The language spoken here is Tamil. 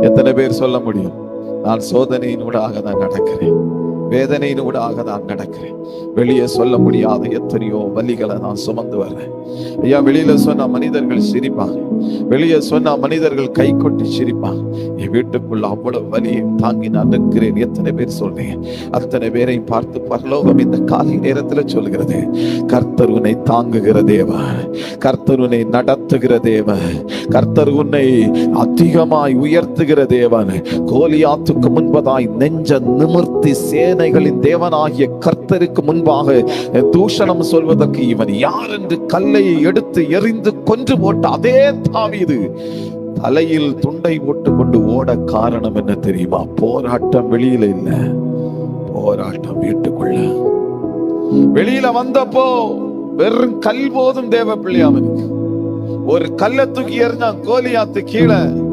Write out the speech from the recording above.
எத்தனை பேர் சொல்ல முடியும்? நான் சோதனையின் ஊடாக தான் நடக்கிறேன். வேதனையின் ஊடாக தான் நடக்கிறேன். வெளியே சொல்ல முடியாத எத்தனையோ வலிகளை நான் சுமந்து வர்றேன். ஐயா வெளியில சொன்ன மனிதர்கள் சிரிப்பாங்க. வெளியே சொன்ன மனிதர்கள் கை கொட்டி சிரிப்பாங்க. வீட்டுக்குள்ள அவ்வளவு வலியை தாங்கி நான் நிற்கிறேன். எத்தனை பேர் சொன்னேன்? அத்தனை பேரை பார்த்து பரலோகம் இந்த காலை நேரத்துல சொல்கிறது கர்த்தர் உன்னை தாங்குகிற தேவன் கர்த்தர் உன்னை நடத்துகிற தேவன் கர்த்தர் உன்னை அதிகமாய் உயர்த்துகிற தேவன் கோலியாத்துக்கு முன்பதாய் நெஞ்ச நிமிர்த்தி சேனைகளின் தேவனாகிய கர்த்தருக்கு முன்பாக தூஷணம் சொல்வதற்கு இவன் யார் என்று கல்லை எடுத்து எறிந்து கொன்று போட்ட அதே தாவிது. தலையில் துண்டை போட்டு கொண்டு ஓட காரணம் என்ன தெரியுமா? போராட்டம் வெளியில இல்ல. போராட்டம் வீட்டுக்குள்ள. வெளியில வந்தப்போ வெறும் கல் போதும் தேவ பிள்ளை அவனுக்கு ஒரு கல்லை தூக்கி எறிஞ்சான் கோலியாத்து கீழே.